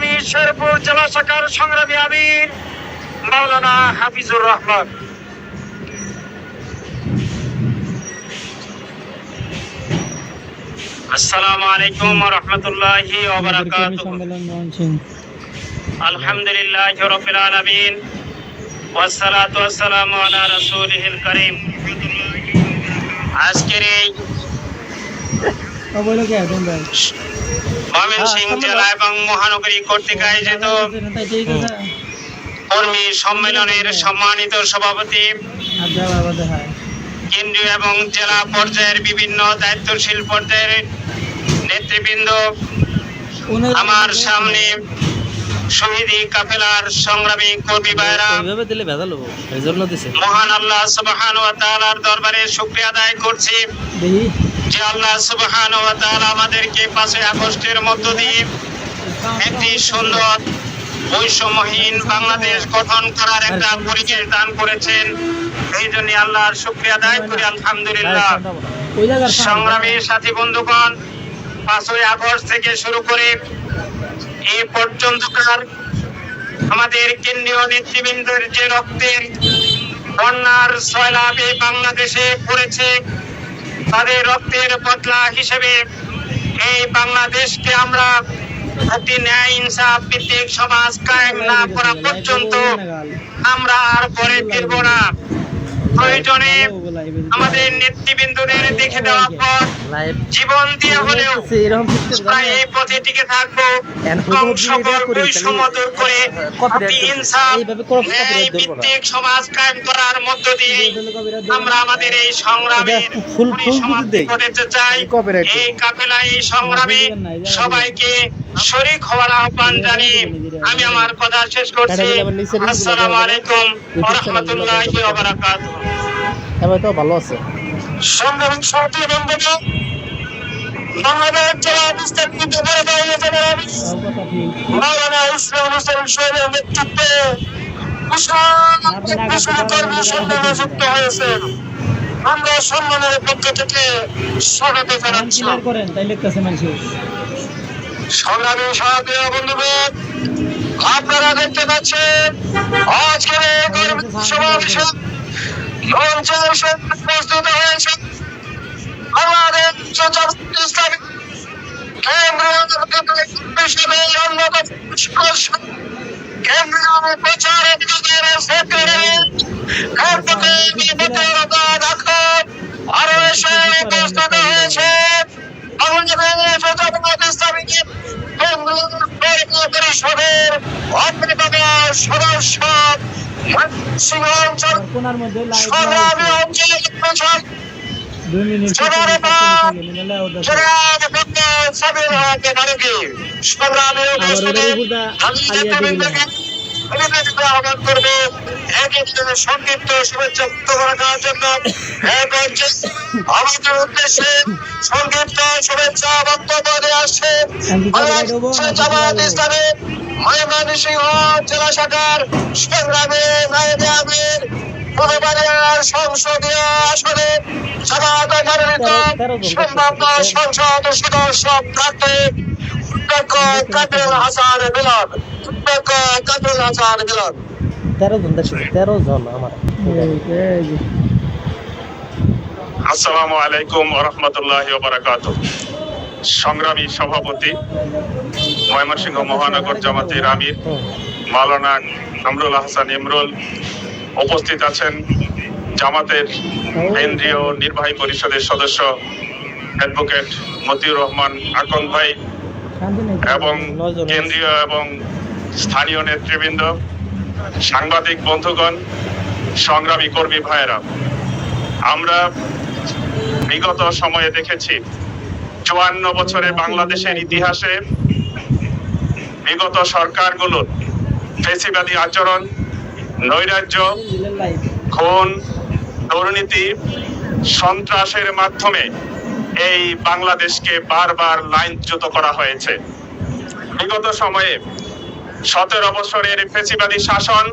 সংগ্রামী শেরপুর জেলা শাখার সংগ্রামী আমির মাওলানা হাফিজুর রহমান। আসসালামু আলাইকুম রহমতুল্লাহি আলহামদুলিল্লাহ আলমিন। আজকের এই ভাই ময়মনসিংহ জেলা এবং মহানগরী কর্তৃক আয়োজিত তাই ঠিক আছে কর্মী সম্মেলনের সম্মানিত সভাপতি হয়। কেন্দ্রীয় এবং জেলা পর্যায়ের বিভিন্ন দায়িত্বশীল পর্যায়ের নেতৃবৃন্দ আমার সামনে শহীদি কাফেলার সংগ্রামী কর্মী ভাইরা মহান আল্লাহ সুবহান ওয়া তাআলার দরবারে শুকরিয়া আদায় করছি। যে আল্লাহ সুবহান ওয়া তাআলা আমাদেরকে পাঁচই আগস্টের মধ্য দিয়ে একটি সুন্দর বৈষম্যহীন বাংলাদেশ গঠন করার একটা পরিবেশ দান করেছেন। এই জন্য আল্লাহর শুকরিয়া আদায় করি, আলহামদুলিল্লাহ। সংগ্রামী সাথী বন্ধুগণ, পাঁচই আগস্ট থেকে শুরু করে এই পর্যন্তকার আমাদের কেন্দ্রীয় নেতৃবৃন্দের যে রক্তের বন্যার সয়লাভ এই বাংলাদেশে পড়েছে তাদের রক্তের বদলা হিসেবে এই বাংলাদেশকে আমরা একটি ন্যায়, ইনসাফ ভিত্তিক সমাজ কায়েম না করা পর্যন্ত আমরা আর পরে ফিরব না। প্রয়োজনে আমাদের নেতৃবৃন্দদের দেখে জীবন দিয়ে হলেও আমরা এই পথে টিকে থাকব। সকল বৈষম্য দূর করে একটি ইনসাফ ন্যায় ভিত্তিক সমাজ কায়েম করার মধ্য দিয়ে আমরা আমাদের এই সংগ্রামে সমাপ্তি ঘটাতে চাই। এই কাফেলা এই সংগ্রামে সবাইকে শরীক হওয়ার আহ্বান জানিয়ে আমি আমার কথা শেষ করছি। আসসালামু আলাইকুম ওয়া রাহমাতুল্লাহি ওয়া বারাকাতুহু এবার তো ভালো আছে। সংগ্রামী সভাপতি বন্ধুরা বাংলাদেশ জেলা বিস্তারিত করে দেওয়া হয়েছে আমি মাওলানা ইসলাম হোসেন সোহেলের নেতৃত্বে বিশাল বিশাল কর্মী সম্মেলনে যুক্ত হয়েছেন আমরা সম্মানের পক্ষ থেকে স্বাগত জানাচ্ছি। করেন? তাই লিখতেছে মানুষ সংগ্রামী সভাপতি বন্ধুগণ আপনারা দেখতে পাচ্ছেন আজকের এই কর্মী সমাবেশে মঞ্চে এসে প্রস্তুত হয়েছে আমাদের ইসলামী কেন্দ্রীয় হিসেবে অন্যতম সদস্য কেন্দ্রীয় প্রচার বিভাগের সেক্রেটারি আরও এসে উপস্থিত হয়েছে আমাদের জামাত ইসলামী পরিষদের অন্যতম সদস্য সিংহ অঞ্চল সংগ্রামী অঞ্চল প্রচার সংগ্রামী উপস্থিতি আমি আহ্বান করব এক একজনের সংক্ষিপ্ত শুভেচ্ছা এক আমাদের উদ্দেশ্যে সংক্ষিপ্ত শুভেচ্ছা বক্তব্য দিয়ে আসছে জামাত ইসলামী। ময়মনসিংহ জেলা শাখার সংগ্রামী সংসদীয় আসনে সংসদ সদস্য প্রার্থী অধ্যক্ষ কাদের হাসান মিলন। অধ্যক্ষ কাদের হাসান মিলন। তেরো জন দেখছি তেরো জন আমার। আসসালামু আলাইকুম রহমতুল্লাহ বারাকাত সংগ্রামী সভাপতি ময়মনসিংহ মহানগর জামাতের আমির মাওলানা কামরুল হাসান ইমরুল উপস্থিত আছেন জামাতের কেন্দ্রীয় নির্বাহী পরিষদের সদস্য অ্যাডভোকেট মতিউর রহমান আকন ভাই এবং কেন্দ্রীয় এবং স্থানীয় নেতৃবৃন্দ সাংবাদিক বন্ধুগণ, সংগ্রামী কর্মী ভাইয়েরা, আমরা বিগত সময়ে দেখেছি, চুয়ান্ন বছরের বাংলাদেশের ইতিহাসে বিগত সরকারগুলোর ফেসিবাদী আচরণ, নৈরাজ্য, খুন, দুর্নীতি, সন্ত্রাসের মাধ্যমে এই বাংলাদেশকে বারবার লাইনচ্যুত করা হয়েছে। বিগত সময়ে সতেরো বছরের ফেসিবাদী শাসন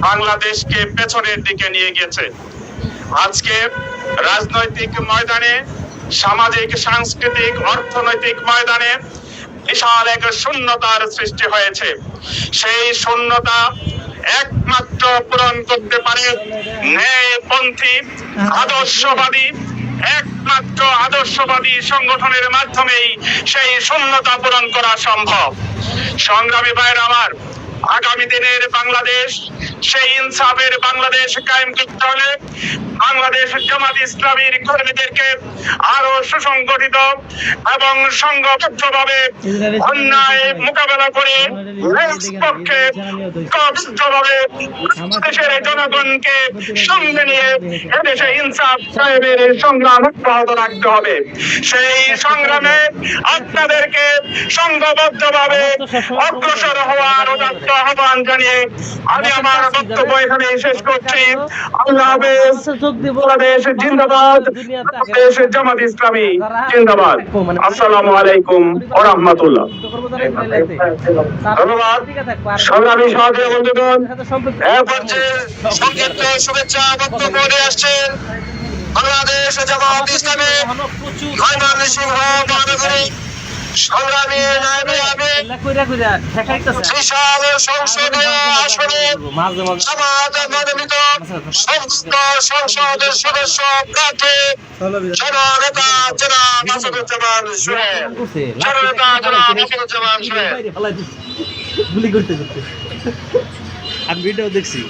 বাংলাদেশকে পেছনের দিকে নিয়ে গেছে আজকে রাজনৈতিক ময়দানে, সামাজিক, সাংস্কৃতিক, অর্থনৈতিক ময়দানে বিশাল এক শূন্যতার সৃষ্টি হয়েছে। সেই শূন্যতা একমাত্র পূরণ করতে পারে ন্যায়পন্থী আদর্শবাদী একমাত্র আদর্শবাদী সংগঠনের মাধ্যমেই সেই শূন্যতা পূরণ করা সম্ভব। সংগ্রামী ভাইয়ের আমার আগামী দিনের বাংলাদেশ সেই ইনসাফের বাংলাদেশ কায়েম করতে হলে বাংলাদেশ জামাত ইসলামীর কর্মীদেরকে আরও সুসংগঠিত এবং সংঘবদ্ধভাবে অন্যায় মোকাবেলা করে পক্ষে দেশের জনগণকে সঙ্গে নিয়ে এদেশে ইনসাফ সাহেবের সংগ্রাম অব্যাহত রাখতে হবে। সেই সংগ্রামে আপনাদেরকে সংঘবদ্ধভাবে অগ্রসর হওয়ার আহ্বান জানিয়ে আমি আমার বক্তব্য এখানে শেষ করছি। আল্লাহ হাফেজ। বাংলাদেশ জিন্দাবাদ। বাংলাদেশ জামাত ইসলামী জিন্দাবাদ। আসসালামু আলাইকুম ওয়া রাহমাতুল্লাহ ধন্যবাদ। সংগ্রামী সহযোগী বন্ধুগণ এ পর্যায়ে সংক্ষিপ্ত শুভেচ্ছা বক্তব্য নিয়ে আসছেন বাংলাদেশ জামাত ইসলামী ময়মনসিংহ মহানগরী। সংগ্রামী বিশাল সংসদীয় আসনে মাঝে মাঝে জামাত মনোনীত সমস্ত সংসদের সদস্য প্রার্থী চলো বিদায়। জননেতা জনাব মাসুদুজ্জামান সোহেল। জননেতা জনাব মাসুদুজ্জামান সোহেল। বাইরে ফেলাই দিছে। গুলি করতে করতে। আমি ভিডিও দেখছি।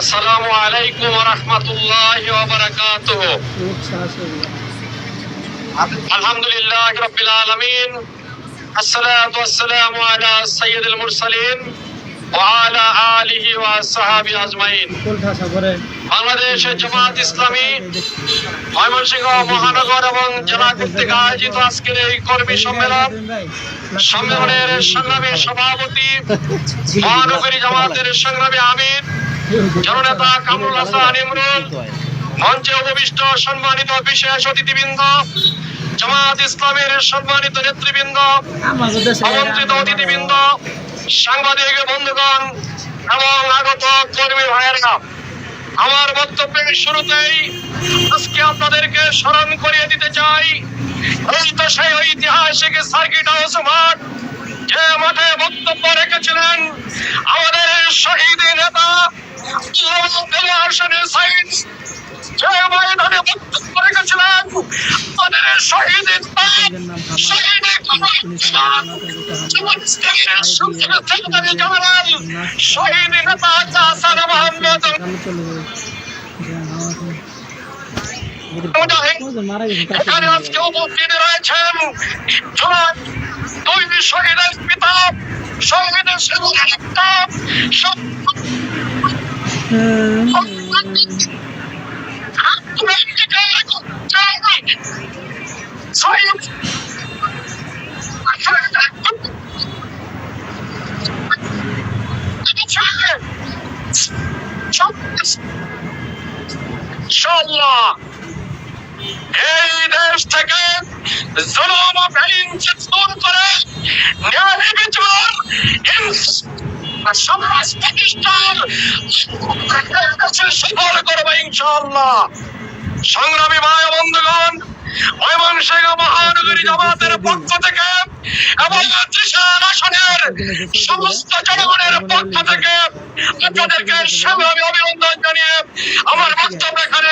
আসসালামু আলাইকুম ওয়া রাহমাতুল্লাহি ওয়া বারাকাতুহু আচ্ছা, আসো। আলহামদুলিল্লাহ রাব্বিল আলামিন الصلاة والسلام على سيد المرسلين وعلى آله وصحابه أجمعين কোল ঠাসা করে। বাংলাদেশ জামাত ইসলামী ময়মনসিংহ মহানগর এবং জেলা কর্তৃক আয়োজিত আজকের এই কর্মী সম্মেলন ভাই, সম্মেলনের সংগ্রামী সভাপতি মহানগরী জামাতের সংগ্রামী আমির জননেতা কামরুল হাসান ইমরুল, মঞ্চে উপবিষ্ট সম্মানিত বিশেষ অতিথিবৃন্দ, জামাত ইসলামের সম্মানিত নেতৃবৃন্দ, আমন্ত্রিত অতিথিবৃন্দ, সাংবাদিক বন্ধুগণ এবং আগত কর্মী ভাইয়েরা, আমার বক্তব্যের শুরুতেই আজকে আপনাদেরকে স্মরণ করিয়ে দিতে চাই সেই ঐতিহাসিক সার্কিট হাউস মাঠ, যে মাঠে বক্তব্য রেখেছিলেন আমাদের শহীদ নেতা হাসানের সাইন্স যে ময়দানে বক্তব্য রেখেছিলেন আমাদের শহীদ শহীদ শহীদের পিতা পিতা ইনশাআল্লাহ এই দেশ থেকে জুলুম ও ভ্যালিন্সি সমাজ প্রতিষ্ঠান সফল করবে ইনশাআল্লাহ। সংগ্রামী ভাই বন্ধুগণ, ময়মনসিংহ মহানগরী জামাতের পক্ষ থেকে এবং ত্রিশাল আসনের সমস্ত জনগণের পক্ষ থেকে আপনাদেরকে সংগ্রামী অভিনন্দন জানিয়ে আমার বক্তব্য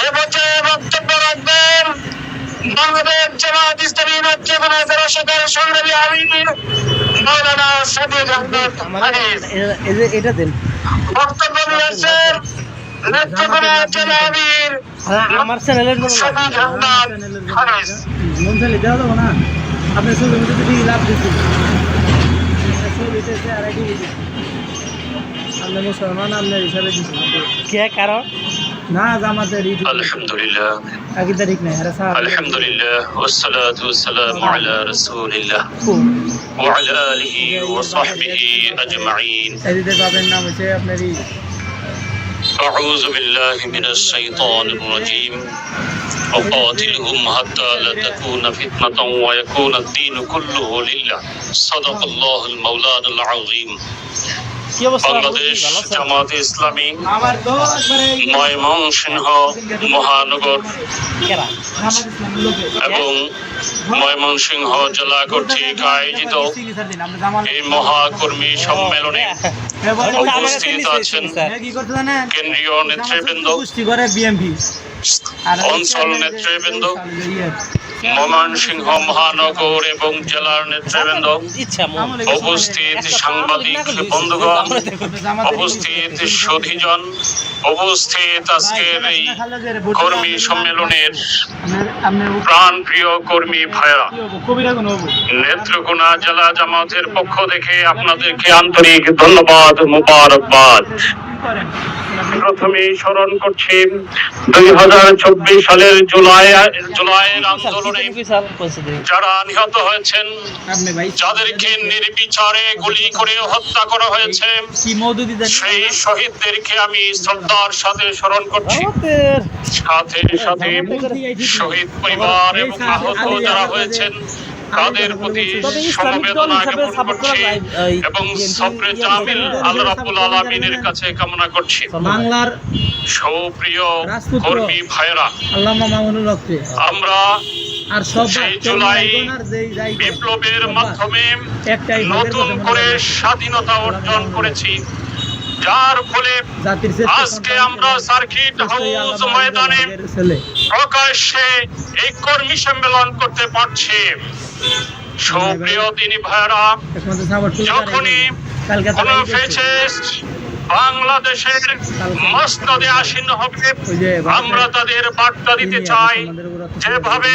এবছর বক্তব্য রাখবেন বাংলাদেশ জামাত ইসলামী নেতৃত্বে যারা সরকার সংগ্রামী আমির মৌলানা সাদিক আহমেদ হানিফ। এটা- দেন। বক্তব্য জেলা আমির হ্যাঁ, আমার চ্যানেলের সাদিক আহমেদ হানিফ। দেওয়া যাব না। আপনি লাভ কে কারণ الحمد لله الحمد لله والصلاة والسلام على رسول الله وعلى آله وصحبه أجمعين أعوذ بالله من الشيطان الرجيم وقاتلهم حتى لا تكون فتنة ويكون الدين كله لله صدق الله المولان العظيم বাংলাদেশ জামাত ইসলামী ময়মনসিংহ মহানগর এবং ময়মনসিংহ জেলা কর্তৃক আয়োজিত এই মহাকর্মী সম্মেলনে এবারে ওটা আমাকে উপস্থিত আছেন। কেন্দ্রীয় নেতৃবৃন্দ। অঞ্চল নেতৃবৃন্দ ময়মনসিংহ মহানগর এবং জেলার নেতৃবৃন্দ, উপস্থিত সাংবাদিক বন্ধুগণ, উপস্থিত সুধীজন উপস্থিত আজকের এই কর্মী সম্মেলনের প্রাণ প্রিয় কর্মী ভাইরা নেত্রকোনা জেলা জামাতের পক্ষ থেকে আপনাদেরকে আন্তরিক ধন্যবাদ, মুবারকবাদ। প্রথমে স্মরণ করছি দুই হাজার চব্বিশ সালের জুলাই জুলাইয়ের আন্দোলনে। যারা নিহত হয়েছেন যাদেরকে নির্বিচারে গুলি করে হত্যা করা হয়েছে সেই শহীদদেরকে আমি শ্রদ্ধার সাথে স্মরণ করছি। সাথে সাথে শহীদ পরিবার এবং আহত যারা হয়েছেন। তাদের প্রতি সমবেদনা জ্ঞাপন করছি এবং সবরে ইয়ে জামিল আল্লাহ রাব্বুল আলামিনের কাছে কামনা করছি। বাংলার সুপ্রিয় কর্মী ভাইরা আল্লামা মামুনুল রক্তে। আমরা আর সব সেই জুলাই বিপ্লবের মাধ্যমে নতুন করে স্বাধীনতা অর্জন করেছি। যার ফলে আজকে আমরা সার্কিট হাউস ময়দানে প্রকাশ্যে এই কর্মী সম্মেলন করতে পারছি। সুপ্রিয় দিনী ভাইরা যখনই কোন। ফেসিস্ট বাংলাদেশের মস্তদে আসীন হবে আমরা তাদের বার্তা দিতে চাই যেভাবে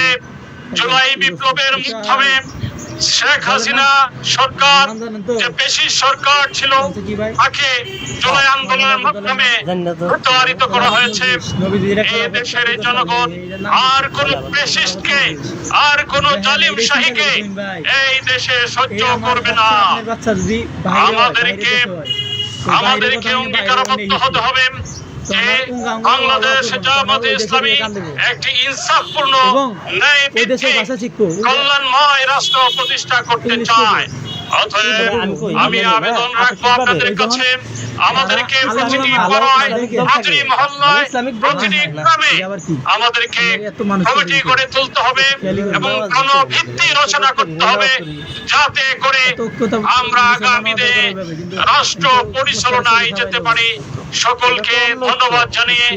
জুলাই বিপ্লবের মাধ্যমে শেখ হাসিনা সরকার? যে বেশি সরকার ছিল? তাকে জুলাই আন্দোলনের মাধ্যমে প্রতারিত করা হয়েছে এই দেশের জনগণ, আর কোন পেশিস্টকে আর কোন জালিম শাহীকে এই দেশে সহ্য করবে না আমাদেরকে আমাদেরকে অঙ্গীকারবদ্ধ হতে হবে যে বাংলাদেশ জামাতে ইসলামী একটি ইনসাফপূর্ণ ন্যায় কল্যাণময় রাষ্ট্র প্রতিষ্ঠা করতে চায়। অতএব আমি আবেদন রাখব আপনাদের কাছে। আমাদেরকে প্রতিটি পাড়ায় প্রতিটি মহল্লায় প্রতিটি গ্রামে? আমাদেরকে কমিটি। করে তুলতে হবে এবং কোন ভিত্তি রচনা করতে হবে যাতে করে আমরা আগামীতে রাষ্ট্র পরিচালনায় যেতে পারি। সকলকে ধন্যবাদ জানিয়ে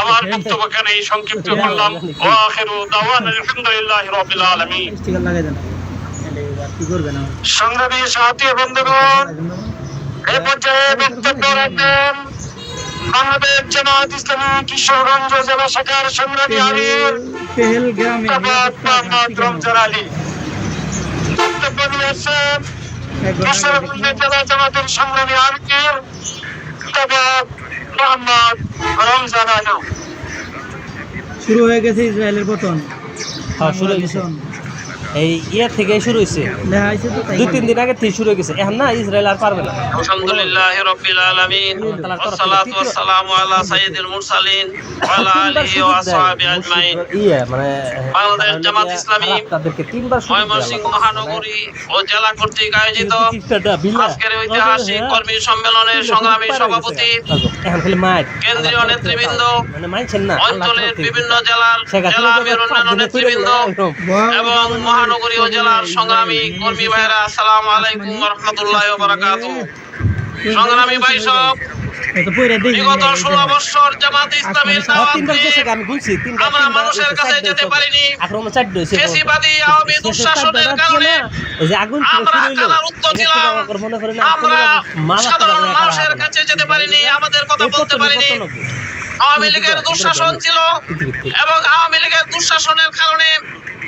আমার বক্তব্য এখানে সংক্ষিপ্ত করলাম। ও আখিরু দাওয়ান আলহামদুলিল্লাহ রাব্বিল আলামিন। সংগ্রামী সাথী বন্ধুগণ এই পর্যায়ে বক্তব্য রাখবেন বাংলাদেশ জামাত ইসলামী কিশোরগঞ্জ জেলা শাখার সংগ্রামী আমির মোহাম্মদ রমজান আলী। বক্তব্য নিয়ে আসছেন কিশোরগঞ্জ জেলা জামাতের সংগ্রামী আমির মোহাম্মদ রমজান আলী। শুরু হয়ে গেছে ইসরায়েলের পতন। হ্যাঁ, শুরু হয়ে গেছে। এই ইয়ে থেকে শুরু হয়েছে দেখা হয়েছে তো তাই দুই তিন দিন আগে থেকে শুরু হয়ে গেছে এখন না ইসরায়েল আর পারবে না আলহামদুলিল্লাহ রাব্বিল আলামিন والصلاه والسلام على سيد المرسلين وعلى اله واصحابه اجمعين ইয়ে মানে বাংলাদেশ জামাত ইসলামী তাদেরকে তিনবার শুরু ময়মনসিংহ মহানগরী ও জেলা কর্তৃক আয়োজিত আজকের ঐতিহাসিক কর্মী সম্মেলনের সংগ্রামী সভাপতি এখন খালি মাইক কেন্দ্রীয় নেতৃবৃন্দ মানে মানছেন না অঞ্চলের বিভিন্ন জেলার শেখ হাসিনা জেলা যখন আমির পাঁচ অন্যান্য দিনে ফিরে নেতৃবৃন্দ গেল, একদম। এবং মহানগরী ও জেলার সংগ্রামী কর্মী ভাইরা আসসালামু আলাইকুম রাহমাতুল্লাহি ওয়া বারাকাতুহু সংগ্রামী ভাই সব বিগত ষোলো বছর জামাত ইসলামের আমরা মানুষের কাছে যেতে। পারিনি। ফেসিবাদী আওয়ামী দুঃশাসনের কারণে আমরা ছিলাম। সাধারণ মানুষের কাছে যেতে পারিনি আমাদের কথা বলতে পারিনি। আওয়ামী লীগের দুঃশাসন ছিল এবং আওয়ামী লীগের দুঃশাসনের কারণে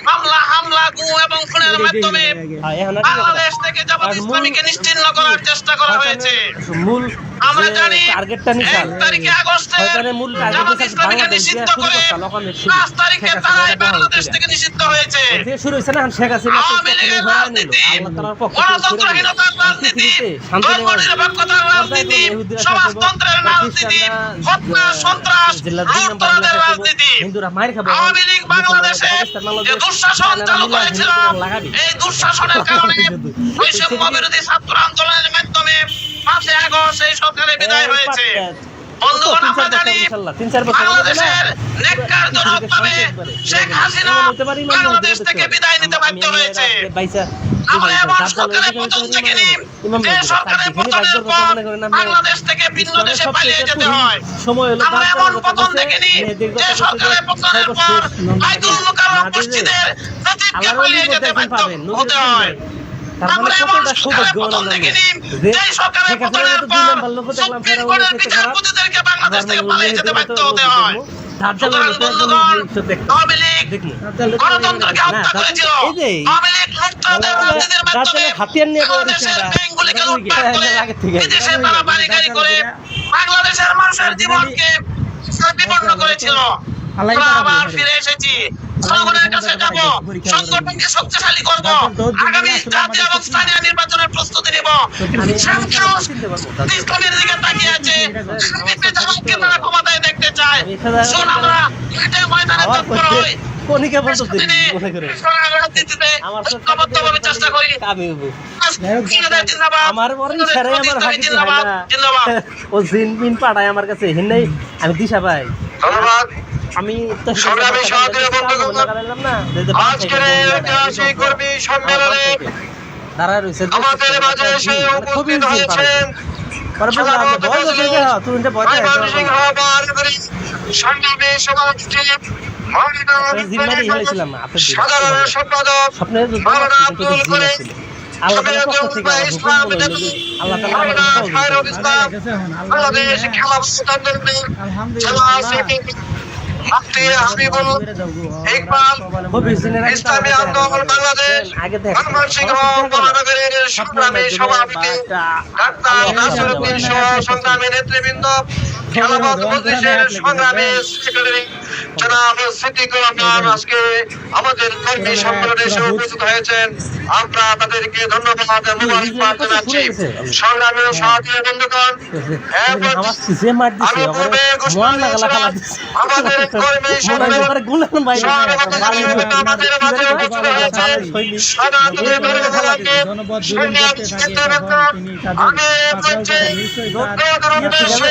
মামলা হামলা গু এবং খুনের মাধ্যমে হ্যাঁ? বাংলাদেশ থেকে জামাত ইসলামীকে নিশ্চিহ্ন করার চেষ্টা করা হয়েছে। মূল আমরা জানি টার্গেটটা নিছে। এক তারিখে আগস্টে মূল টার্গেট জামাত ইসলামীকে নিষিদ্ধ করে পাঁচ তারিখে শেখ তারা হাসিনা বাংলাদেশ থেকে নিষিদ্ধ হয়েছে। করে। শুরু হয়েছে না শেখ হাসিনা আওয়ামী লীগের। রাজনীতি, গণতন্ত্রহীনতার রাজনীতি ধর্মনিরপেক্ষতার রাজনীতি সমাজতন্ত্রের রাজনীতি হত্যা সন্ত্রাস এলাকা রাজনীতি আওয়ামী লীগ বাংলাদেশে যে বাংলাদেশ, দুঃশাসন চালু করেছিল এই দুঃশাসনের কারণে বৈষম্য বিরোধী ছাত্র আন্দোলনের মাধ্যমে পাঁচই আগস্ট এই সরকারের বিদায় হয়েছে। বন্ধুগণ আমরা জানি? বাংলাদেশের নেককারজনক ভাবে শেখ হাসিনা এমন হতে পারে, ইমাম বাংলাদেশ থেকে বিদায় নিতে বাধ্য হয়েছে। আমরা এমন সরকারের পতন হয়তো থেকে ইমাম নিই ইমাম যে সরকারের পতনের পর মনে করেন আপনি বাংলাদেশ থেকে ভিন্ন দেশে পালিয়ে যেতে হয়। সময় হলো আমরা দাঁত এমন জ্বালানো পতন কথা থেকে বলছে, নিই মেয়েদের যে সরকারের পতনের পর আইদুল মুকাররম মসজিদের প্রতীককে পালিয়ে যেতে বাধ্য হতে হয়। নাই। তার মানে আমরা এমন কতটা সরকারের সৌভাগ্য পতন আমরা থেকে জানি। নিই যে যে সরকারের পতনের পর নাম্বার লোক দেখলাম, সুপ্রিম কোর্টের বিচারপতিদেরকে বাংলাদেশ থেকে পালিয়ে যেতে বাধ্য হতে হয়। সুতরাং জ্বালানো তো একদম বন্ধুগণ আওয়ামী লীগ গণতন্ত্রকে হত্যা করেছিল। আওয়ামী লীগ লুটতরাজের রাজনীতির মাধ্যমে। হাতিয়ার নিয়ে বাংলাদেশের ব্যাংকগুলিকে লুটপাট করে আগের থেকে। বিদেশে তারা করে বাংলাদেশের মানুষের জীবনকে বিপন্ন করেছিল। আবার ফিরে এসেছি। জনগণের কাছে যাব। সংগঠনকে শক্তিশালী করব। আগামী জাতীয় এবং স্থানীয় নির্বাচনের প্রস্তুতি নেব। ইসলামের দিকে তাকিয়ে আছে। জামাতকে তারা ক্ষমতায় দেখতে চায়। শোন আমরা মাঠে ময়দানে তৎপর হই। কনিকা বলতো প্রস্তুতি মনে করে। আমার তো ঐক্যবদ্ধভাবে চেষ্টা করি। কামে আমার বরং সেরাই আমার হাকিতে হয় না ও জিন পাঠায় আমার কাছে হিন্নাই আমি দিশা পাই ধন্যবাদ। আমি সংগ্রামী বন্ধুগণ, আজকের এই ঐতিহাসিক কর্মী সম্মেলনে রয়েছে আমাদের মাঝে এসে উপস্থিত হয়েছেন। সাধারণ সম্পাদক। আল্লাহ ইসলাম আন্দোলন বাংলাদেশ সংগ্রামী সভাপতি ডাক্তার নাসিরুদ্দিন সহ সংগ্রামী নেতৃবৃন্দ খেলাফত মজলিসের সংগ্রামী সেক্রেটারি। জনাব সিদ্দিকুর রহমান আজকে আমাদের কর্মী সম্মেলনে এসে উপস্থিত হয়েছেন আমরা তাদেরকে ধন্যবাদ মুবারকবাদ জানাচ্ছি সংগ্রামী ও বন্ধুগণ আমি পূর্বে ঘোষণা মন দিয়েছিলাম, আমাদের কর্মী সম্মেলন আমাদের মাঝে উপস্থিত হয়েছেন সনাতনী ধর্মগুলোকে সংগ্রাম ক্ষেত্রবৃন্দ আমি বলছি লোকদের উদ্দেশ্যে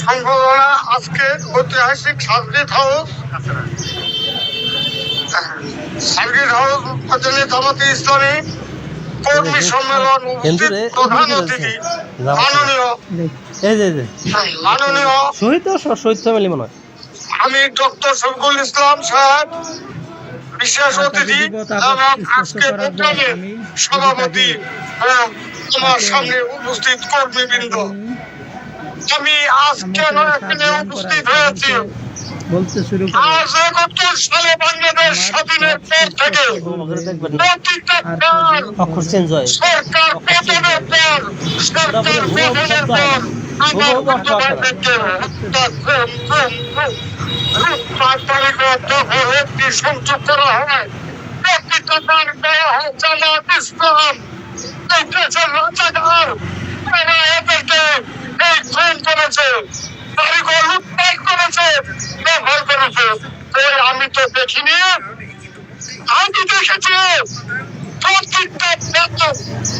সম্ভাবনা আজকে ঐতিহাসিক সার্কিট হাউস সার্কিট হাউস উপজেলা জামাতে ইসলামী কর্মী সম্মেলন প্রধান অতিথি মাননীয় এই যে এই যে মাননীয় শহীদ শহীদ ফ্যামিলি মনে হয়। আমি ডক্টর শফিকুল ইসলাম সাহেব বিশেষ অতিথি এবং আজকে প্রোগ্রামের সভাপতি এবং আমার সামনে উপস্থিত কর্মীবৃন্দ। আমি আজকে এখানে উপস্থিত হয়েছি। বলতে আজ একাত্তর সালে বাংলাদেশ স্বাধীনের পর থেকে প্রতিটা সরকার পতনের পর সরকার আমার সংযোগ করা হয়। দেওয়া হয় জামাত ইসলাম এই দেশের রাজাকার তারা এদেরকে এই খুন করেছে বাড়িঘর লুটপাট করেছে ব্যবহার করেছে কই আমি তো দেখিনি আমি দেখেছি প্রত্যেকটা বেতন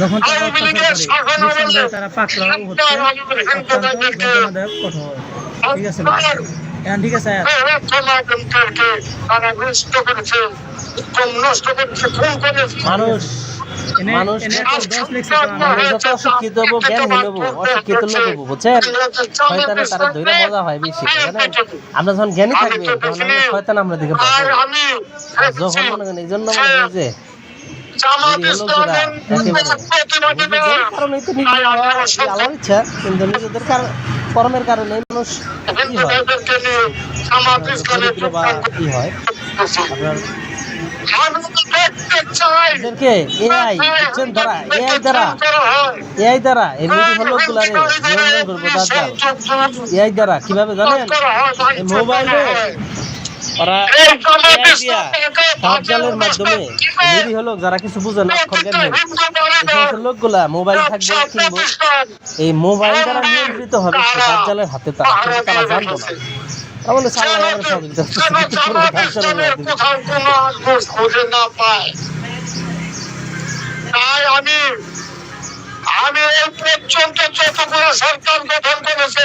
যখন তারা অত্যাচার করে পাকড়াও হচ্ছে যন্ত্রণাদায়ক কঠোর ঠিক আছে হ্যাঁ ঠিক আছে মানুষ আমার মানুষ যত অশিক্ষিত হব জ্ঞানহীন হব অশিক্ষিত লোক হব বুঝছেন? শয়তানে তারা ধরে মজা হয় বেশি আমরা যখন জ্ঞানী থাকবে তখন আমরা শয়তান আমরা দেখে যখন মনে করেন এই জন্য মনে হয় যে ইচ্ছা কিন্তু নিজেদের কারণ কর্মের কারণে মানুষ কি হয়? বা কি হয়? আপনার এদেরকে এআই বুঝছেন দ্বারা? এআই দ্বারা? এআই দ্বারা এই এআই দ্বারা কীভাবে জানেন? মোবাইলে ওরা দিয়া মাধ্যমে নিরীহ লোক যারা কিছু বুঝে না অক্ষর লোকগুলা মোবাইল থাকবে কিনবো এই মোবাইল দ্বারা নিয়ন্ত্রিত হবে সে দাজ্জালের হাতে তারা তারা জানব না। তাহলে সাল্লাহ খুঁজে না পায়। তাই আমি আমি এই পর্যন্ত যতগুলো সরকার গঠন করেছে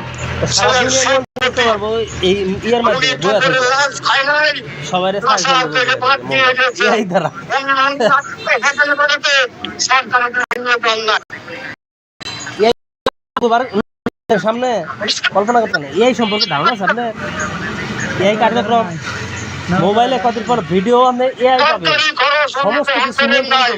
এই ইয়ার সবাই দ্বারা সামনে কল্পনা করতে এই সম্পর্কে ধারণা সামনে এই কার্যক্রম মোবাইলে কদিন পর ভিডিও আপনি এআই পাবে সমস্ত কিছু হাতে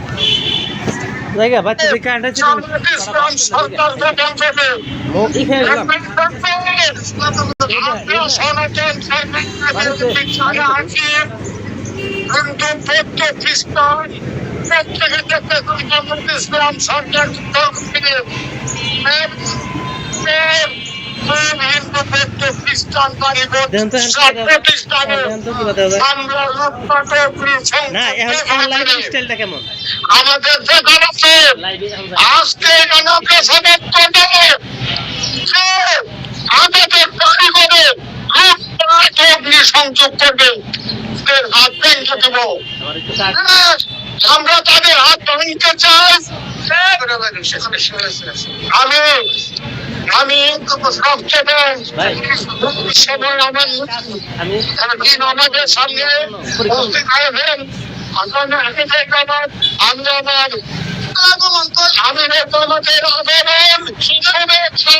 জায়গা বাচ্চাদের কার্ড আন্ডা ছিল ইসলাম সরকার আমাদের আজকে আমাদের কারিগরে সংযোগ করবে হাত ভেঙে দেব। আমার আমরা তাদের হাত ভাঙতে চাই। আমি আমি সবচেয়ে ভাই। সময় আমি একদিন আমাদের সামনে উপস্থিত হয়েছেন। আমার আমি তোমাদের শুভেচ্ছা